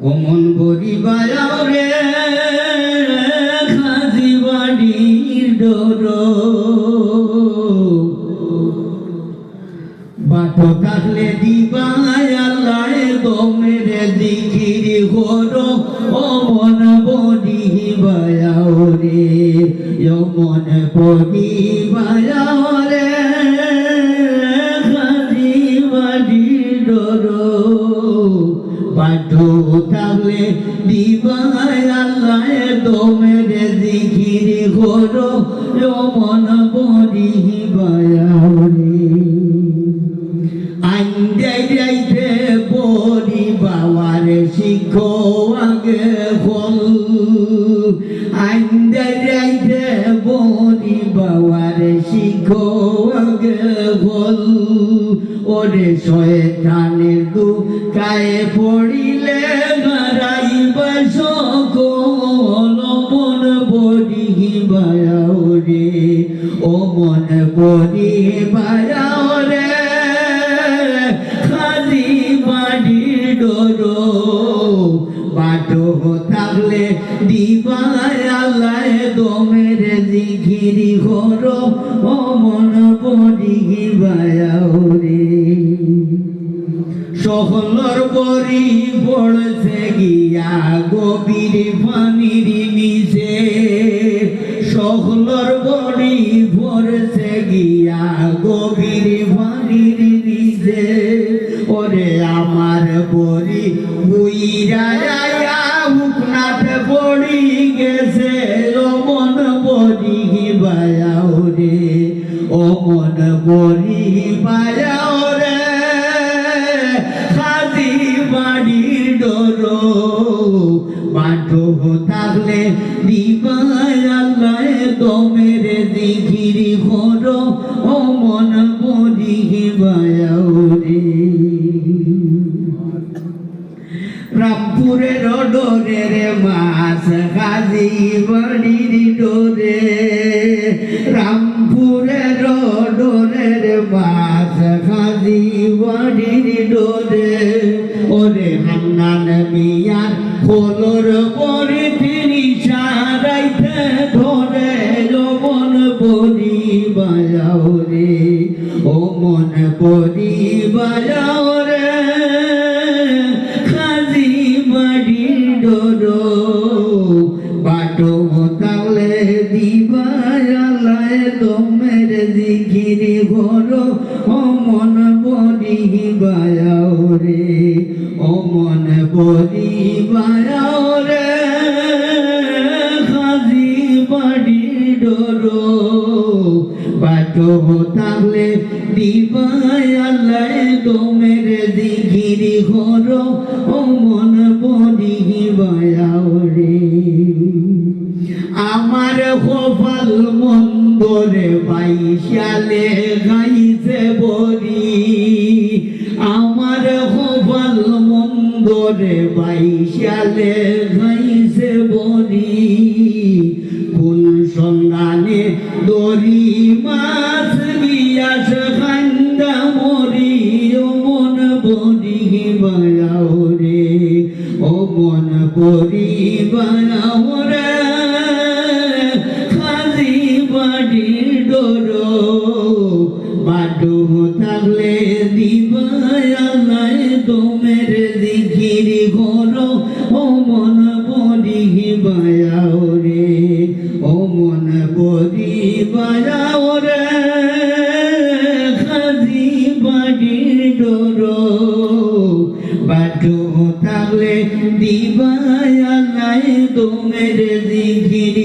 অমন বরি বায়াও রে খাজি বাড়ির ডোর বাটো থাকলে দিবাই আল্লাহ দমের দিকির ঘোর। অমন বরি বায়াও রে অমন বরি দিবাই আল্লাহ দমের দিকির ঘোর মন বরি বায়ারে আইন্দে যাইতে বরি বাবার শিখ আগে ফল আইন্দে যাইতে বরি বাবার শিখ আগে ফল ওরে শয়তানের দু কায়ে পড়িলে সকল বড়ি বায়াও ও মন বড়ি বায়াও খালি বাড়ি ডোরো, বাটো থাকলে আল্লাহ দমের দিঘিরি ঘর ও মন বড়ি সকলর বরি পড়ছে গভীর পানির নিচে সকলর বড়ি ভরছে গিয়া গভীর পানির নিচে ওরে আমার বড়ি বুইরা দমের দিঘিরি ঘোর ও মন বরি বায়াও রে রামপুরের ডোরের মাছ খাজি বাড়ির ডোরে। রামপুরের ডোরের মাছ খাজি বাড়ির ডোরে। ওরে হান্নান মিয়ার পরে ও মন বলি বাজাও রে, খাজি বাড়ি ডোরো, বাটো তালে দিবায়ালায় তোমের দিঘিরি ঘর ও মন বলি বাটো তাহলে দিবাই আল্লাহ তোমের দিঘিরি ঘর ও মন বলি বায়াও রে আমার কপাল মন্দরে বাইশালে গাইছে বরি আমার কপাল মন্দরে বাইশালে গাইছে বরি মাছ গিয়াস খান্দা মরি ও মন বরি বায়াও রে। ও মন বরি বাডু থাকলে দিবাই আল্লাহ তোমের দিঘিরি